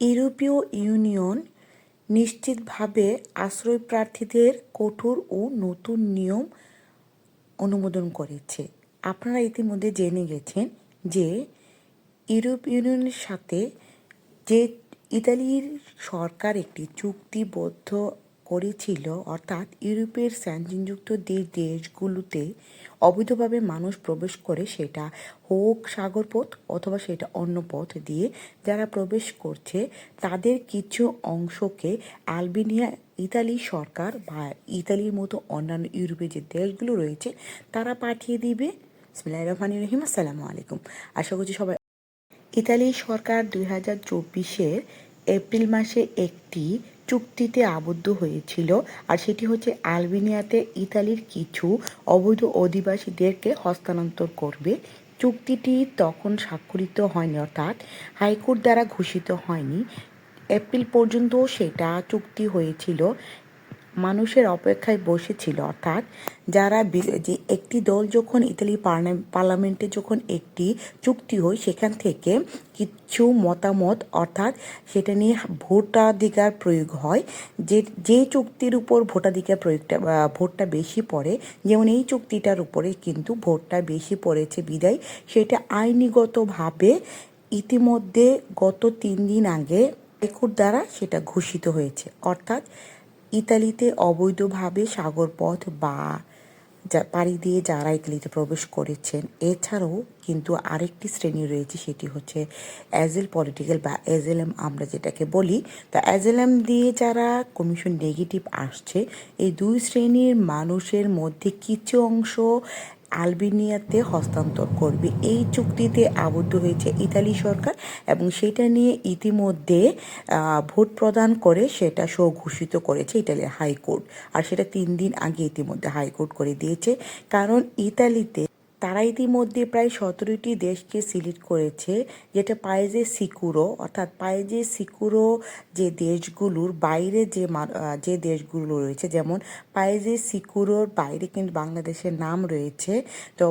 ইউরোপীয় ইউনিয়ন নিশ্চিতভাবে আশ্রয়প্রার্থীদের কঠোর ও নতুন নিয়ম অনুমোদন করেছে। আপনারা ইতিমধ্যে জেনে গেছেন যে ইউরোপ ইউনিয়নের সাথে যে ইতালির সরকার একটি চুক্তিবদ্ধ করেছিল, অর্থাৎ ইউরোপের স্যানজিনযুক্ত যে দেশগুলোতে অবৈধভাবে মানুষ প্রবেশ করে সেটা হোক সাগরপথ অথবা সেটা অন্য পথ দিয়ে যারা প্রবেশ করছে, তাদের কিছু অংশকে আলবেনিয়া, ইতালি সরকার বা ইতালির মতো অন্যান্য ইউরোপের যে দেশগুলো রয়েছে, তারা পাঠিয়ে দিবে। বিসমিল্লাহির রহমানির রহিম, আসসালামু আলাইকুম। আশা করছি সবাই ইতালি সরকার দুই হাজার চব্বিশের এপ্রিল মাসে একটি চুক্তিতে আবদ্ধ হয়েছিল, আর সেটি হচ্ছে আলবেনিয়াতে ইতালির কিছু অবৈধ অধিবাসীদেরকে হস্তান্তর করবে। চুক্তিটি তখন স্বাক্ষরিত হয়নি, অর্থাৎ হাইকোর্ট দ্বারা ঘোষিত হয়নি। এপ্রিল পর্যন্ত সেটা চুক্তি হয়েছিল। মানুষের অপেক্ষায় বসেছিল, অর্থাৎ যারা যে একটি দল যখন ইতালি পার্লামেন্টে যখন একটি চুক্তি হয়, সেখান থেকে কিছু মতামত, অর্থাৎ সেটা নিয়ে ভোটাধিকার প্রয়োগ হয়। যে যে চুক্তির উপর ভোটাধিকার প্রয়োগটা ভোটটা বেশি পড়ে, যেমন এই চুক্তিটার উপরে কিন্তু ভোটটা বেশি পড়েছে বিদায়, সেটা আইনিগতভাবে ইতিমধ্যে গত তিন দিন আগে হাইকোর্ট দ্বারা সেটা ঘোষিত হয়েছে। অর্থাৎ ইতালিতে অবৈধভাবে সাগরপথ বা পাড়ি দিয়ে যারা ইতালিতে প্রবেশ করেছেন, এছাড়াও কিন্তু আরেকটি শ্রেণি রয়েছে, সেটি হচ্ছে অ্যাজেল পলিটিক্যাল বা অ্যাজেলম আমরা যেটাকে বলি। তা অ্যাজেলএম দিয়ে যারা কমিশন নেগেটিভ আসছে, এই দুই শ্রেণির মানুষের মধ্যে কিছু অংশ আলবেনিয়াতে হস্তান্তর করবে। এই চুক্তিতে আবদ্ধ হয়েছে ইতালি সরকার এবং সেটা নিয়ে ইতিমধ্যে ভোট প্রদান করে সেটা ঘোষিত করেছে ইতালির হাইকোর্ট। আর সেটা তিন দিন আগে ইতিমধ্যে হাইকোর্ট করে দিয়েছে। কারণ ইতালিতে তারা ইতিমধ্যে প্রায় সতেরোটি দেশকে সিলেক্ট করেছে, যেটা পায়েজে সিকুরো, অর্থাৎ পায়েজে সিকুরো যে দেশগুলোর বাইরে যে যে দেশগুলো রয়েছে, যেমন পায়েজে সিকুরোর বাইরে কিন্তু বাংলাদেশের নাম রয়েছে। তো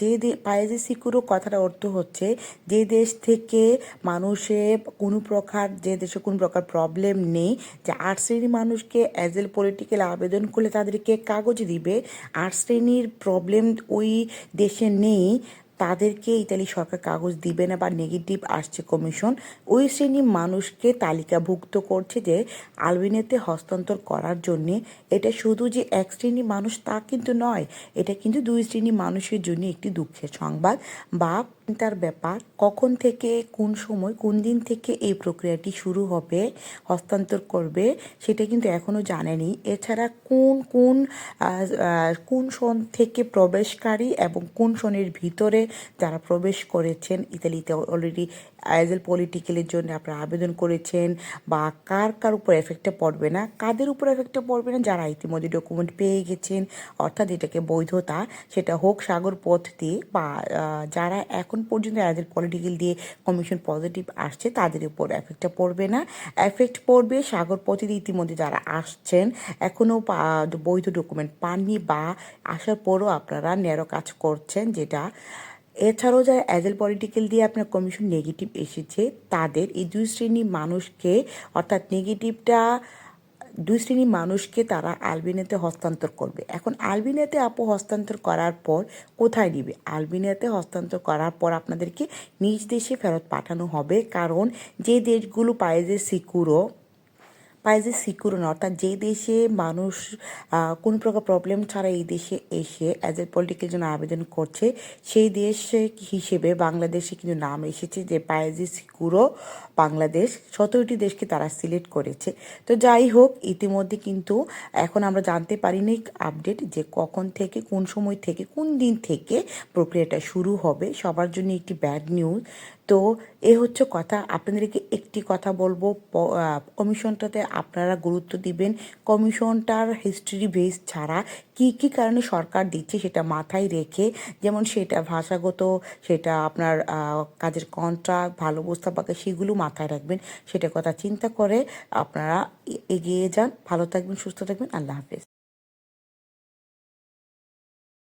যে পায়েজে সিকুরো কথাটা অর্থ হচ্ছে যে দেশ থেকে মানুষের কোনো প্রকার, যে দেশে কোনো প্রকার প্রবলেম নেই, যে আট শ্রেণির মানুষকে অ্যাজ এল পলিটিক্যাল আবেদন করলে তাদেরকে কাগজ দিবে। আট শ্রেণির প্রবলেম ওই দেশে নেই, তাদেরকে ইতালি সরকার কাগজ দিবে না বা নেগেটিভ আসছে কমিশন ওই শ্রেণির মানুষকে তালিকাভুক্ত করছে যে আলবিনেতে হস্তান্তর করার জন্যে। এটা শুধু যে এক শ্রেণির মানুষ তা কিন্তু নয়, এটা কিন্তু দুই শ্রেণির মানুষের জন্য একটি দুঃখের সংবাদ বা তার ব্যাপার, কখন থেকে, কোন সময়, কোন দিন থেকে এই প্রক্রিয়াটি শুরু হবে, হস্তান্তর করবে, সেটা কিন্তু এখনও জানেনি। এছাড়া কোন কোন কোন সন থেকে প্রবেশকারী এবং কোন সনের ভিতরে যারা প্রবেশ করেছেন, ইতালিতে অলরেডি অ্যাজ পলিটিক্যালের জন্য আপনারা আবেদন করেছেন, বা কার কার উপর এফেক্টটা পড়বে না, কাদের উপর এফেক্টটা পড়বে না, যারা ইতিমধ্যে ডকুমেন্ট পেয়ে গেছেন, অর্থাৎ এটাকে বৈধতা, সেটা হোক সাগর পথ দিয়ে, বা যারা এখন পর্যন্ত অ্যাজ পলিটিক্যাল দিয়ে কমিশন পজিটিভ আসছে, তাদের উপর এফেক্টটা পড়বে না। এফেক্ট পড়বে সাগর পথে ইতিমধ্যে যারা আসছেন এখনও বৈধ ডকুমেন্ট পাননি বা আসার পরও আপনারা ন্যারো কাজ করছেন যেটা। এছাড়াও যারা অ্যাজেল পলিটিক্যাল দিয়ে আপনার কমিশন নেগেটিভ এসেছে, তাদের এই দুই শ্রেণির মানুষকে অর্থাৎ নেগেটিভটা দুই শ্রেণির মানুষকে তারা আলবিনেতে হস্তান্তর করবে। এখন আলবিনেতে আপু হস্তান্তর করার পর কোথায় নিবে? আলবিনেতে হস্তান্তর করার পর আপনাদেরকে নিজ দেশে ফেরত পাঠানো হবে। কারণ যে দেশগুলো পায় যে সিকুরো যে সিকিউর অর্থাৎ যে দেশে মানুষ কোন প্রকার প্রবলেম ছাড়া এই দেশে এসে অ্যাজ এ পলিটিক্যাল জন্য আবেদন করছে, সেই দেশ হিসেবে বাংলাদেশে কিন্তু নাম এসেছে যে পায়েজি সিকিউরও বাংলাদেশ। সতেরোটি দেশকে তারা সিলেক্ট করেছে। তো যাই হোক, ইতিমধ্যে কিন্তু এখন আমরা জানতে পারিনি আপডেট যে কখন থেকে, কোন সময় থেকে, কোন দিন থেকে প্রক্রিয়াটা শুরু হবে। সবার জন্য একটি ব্যাড নিউজ তো এ হচ্ছে কথা। আপনাদেরকে একটি কথা বলব কমিশনটাতে আপনারা গুরুত্ব দিবেন। কমিশনটার হিস্ট্রি বেস ছাড়া কি কি কারণে সরকার দিচ্ছে সেটা মাথায় রেখে, যেমন সেটা ভাষাগত, সেটা আপনার কাজের কন্ট্রাক্ট ভালো উপস্থাপকে সেগুলো মাথায় রাখবেন। সেটা কথা চিন্তা করে আপনারা এগিয়ে যান। ভালো থাকবেন, সুস্থ থাকবেন। আল্লাহ হাফেজ।